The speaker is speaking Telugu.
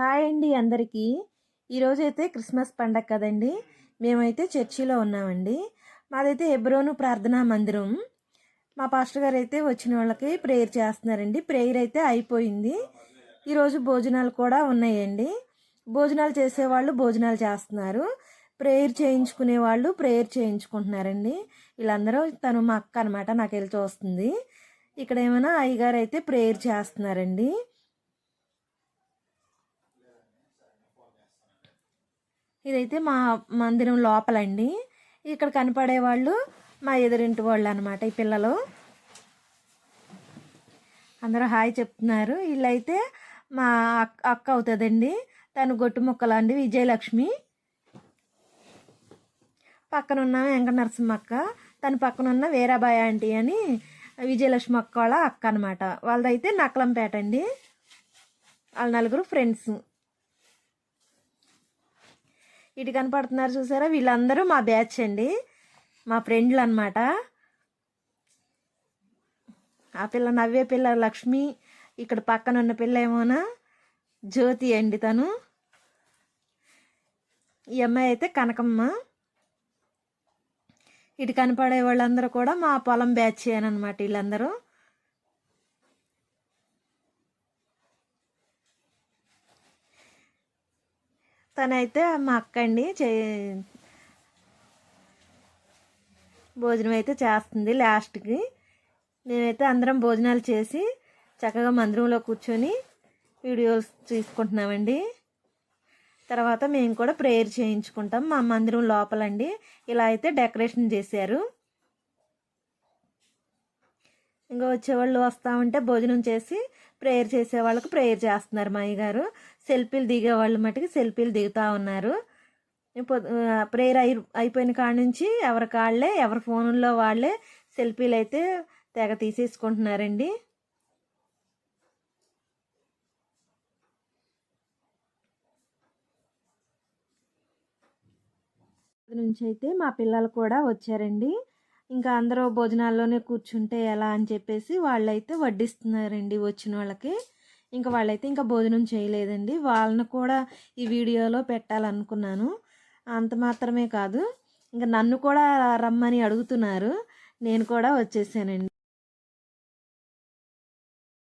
హాయ్ అండి అందరికీ. ఈరోజు అయితే క్రిస్మస్ పండగ కదండి. మేమైతే చర్చిలో ఉన్నామండి. మాదైతే ఎబ్రోను ప్రార్థనా మందిరం. మా పాస్టర్ గారు అయితే వచ్చిన వాళ్ళకి ప్రేయర్ చేస్తున్నారండి. ప్రేయర్ అయితే అయిపోయింది. ఈరోజు భోజనాలు కూడా ఉన్నాయండి. భోజనాలు చేసేవాళ్ళు భోజనాలు చేస్తున్నారు. ప్రేయర్ చేయించుకునే వాళ్ళు ప్రేయర్ చేయించుకుంటున్నారండి. వీళ్ళందరూ తను మా అక్క అనమాట నాకు వెళ్ళి చూస్తుంది ఇక్కడ ఏమైనా అయ్యగారు అయితే ప్రేయర్ చేస్తున్నారండి. ఇదైతే మా మందిరం లోపలండి. ఇక్కడ కనపడే వాళ్ళు మా ఎదురింటి వాళ్ళు అనమాట ఈ పిల్లలు. అందరూ హాయ్ చెప్తున్నారు. వీళ్ళైతే మా అక్క అక్క అవుతుందండి. తను గొట్టు ముక్కలు అండి విజయలక్ష్మి. పక్కన ఉన్న వెంకట నరసింహ అక్క తన పక్కన ఉన్న వీరాబాయ్ ఆంటీ అని విజయలక్ష్మి అక్క వాళ్ళ అక్క అనమాట. వాళ్ళదైతే నక్కలంపేట అండి. వాళ్ళ నలుగురు ఫ్రెండ్స్. ఇటు కనపడుతున్నారు చూసారా? వీళ్ళందరూ మా బ్యాచ్ అండి. మా ఫ్రెండ్లు అనమాట ఆ పిల్ల నవ్వే పిల్ల లక్ష్మి ఇక్కడ పక్కన ఉన్న పిల్ల ఏమోనా జ్యోతి అండి తను. ఈ అమ్మాయి అయితే కనకమ్మ. ఇటు కనపడే వాళ్ళందరూ కూడా మా పొలం బ్యాచ్ అనమాట వీళ్ళందరూ. తనైతే మా అక్క అండి చే భోజనం అయితే చేస్తుంది లాస్ట్కి. మేమైతే అందరం భోజనాలు చేసి చక్కగా మందిరంలో కూర్చొని వీడియోస్ తీసుకుంటున్నామండి. తర్వాత మేము కూడా ప్రేయర్ చేయించుకుంటాం మా మందిరం లోపలండి. ఇలా అయితే డెకరేషన్ చేశారు. ఇంకా వచ్చేవాళ్ళు వస్తూ ఉంటే భోజనం చేసి ప్రేయర్ చేసే వాళ్ళకి ప్రేయర్ చేస్తున్నారు మా అయ్యగారు. సెల్ఫీలు దిగే వాళ్ళు మటుకు సెల్ఫీలు దిగుతూ ఉన్నారు. ప్రేయర్ అయి అయిపోయిన కాడ నుంచి ఎవరి కాళ్ళే ఎవరి ఫోన్లో వాళ్ళే సెల్ఫీలు అయితే తెగ తీసేసుకుంటున్నారండి. నుంచి అయితే మా పిల్లలు కూడా వచ్చారండి. ఇంకా అందరూ భోజనాల్లోనే కూర్చుంటే ఎలా అని చెప్పేసి వాళ్ళైతే వడ్డిస్తున్నారండి వచ్చిన వాళ్ళకి. ఇంకా వాళ్ళైతే ఇంకా భోజనం చేయలేదండి. వాళ్ళని కూడా ఈ వీడియోలో పెట్టాలనుకున్నాను. అంత మాత్రమే కాదు. ఇంకా నన్ను కూడా రమ్మని అడుగుతున్నారు. నేను కూడా వచ్చేసానండి.